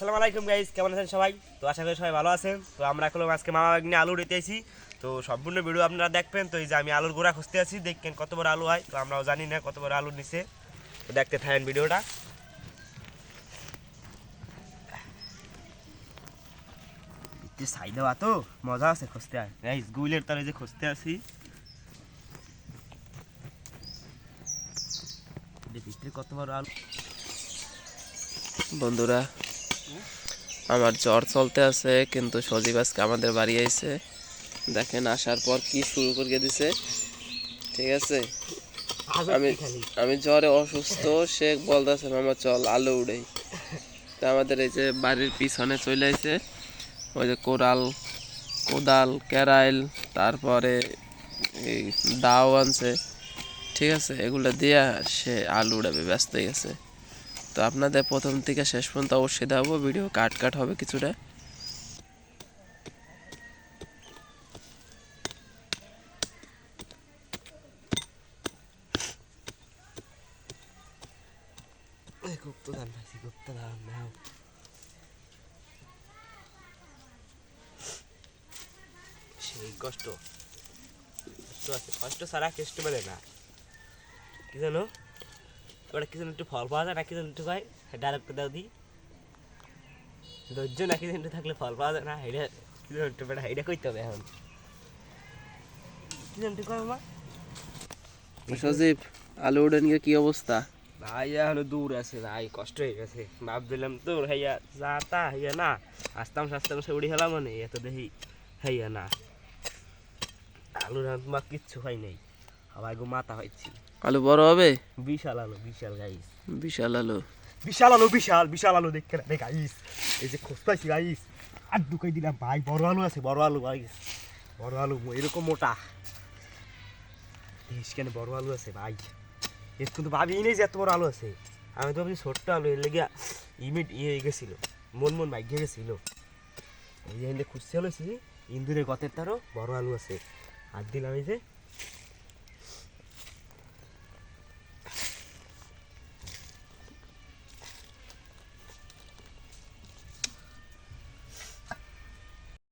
আসসালামু আলাইকুম গাইস কেমন আছেন সবাই? তো আশা করি সবাই ভালো আছেন। তো আমরা এখন আজকে মামা বাগনি আলু রেতেছি তো সম্পূর্ণ ভিডিও আপনারা দেখবেন। তো এই যে আমি আলুর গোড়া খুঁজতে আছি দেখবেন কত বড় আলু হয়। তো আমরাও জানি না কত বড় আলু নিছে তো দেখতে থাকেন ভিডিওটা সাই দেওয়া তো, মজা আছে খুঁজতে গাইস গুইলের তারে যে খুঁজতে আছি। কত বড় আলু। বন্ধুরা আমার জ্বর চলতে আছে কিন্তু সজীব আজকে আমাদের বাড়ি আইছে। দেখেন আসার পর কি শুরু করে দিছে। ঠিক আছে? আমি আমি জ্বরে অসুস্থ সে বলতেছে মামা চল আলু উড়াই তা আমাদের এই যে বাড়ির পিছনে চলে আইছে। ওই যে কোরাল কোদাল ক্যারাইল তারপরে এই দাও আনছে। ঠিক আছে? এগুলো দিয়া সে আলু উড়াবে ব্যস্ত হয়ে গেছে। তো আপনাদের প্রথম থেকে শেষ পর্যন্ত অবশ্যই দেখাবো, ভিডিও কাট কাট হবে কিছুটা। সেই কষ্ট। কষ্ট আছে, কষ্ট ছাড়া কেষ্ট মেলে না। কি জানো? ওটা কি জানো একটু ফল পাওয়া যায় না কি জানো একটু ভাই ডাইরেক্ট দাও দি। ধৈর্য না কি জানো একটু থাকলে ফল পাওয়া যায় না হেডে কি জানো একটু বেটা হেডে কইতে হবে এখন। কি জানো একটু কয় মা। সজীব আলু উড়ে নিয়ে কি অবস্থা? ভাই এখনও দূর আছে ভাই কষ্ট হয়ে গেছে। ভাব দিলাম তো হাইয়া যা তা হাইয়া না। আসতাম সাস্তাম সে উড়ি হেলাম মানে এত দেখি হাইয়া না। আলু রান তোমার কিচ্ছু হয় নাই। আবার গো মাথা হয়েছি আলু বড় হবে? বিশাল আলু বিশাল গাইস বিশাল আলু। বিশাল আলু বিশাল বিশাল আলু দেখতে রে গাইস এই যে খোঁজ গাইস আর ঢুকাই দিলাম ভাই বড় আলু আছে বড় আলু গাইস বড় আলু এরকম মোটা। কেন বড় আলু আছে ভাই? এর কিন্তু ভাবি নেই যে এত বড় আলু আছে। আমি তো ভাবছি ছোট্ট আলু এর লেগে ইমিট ইয়ে গেছিল মন মন বাইক গেছিল। এই যে খুঁজতে হলেছি ইন্দুরের গতের তারও বড় আলু আছে। আর দিলাম এই যে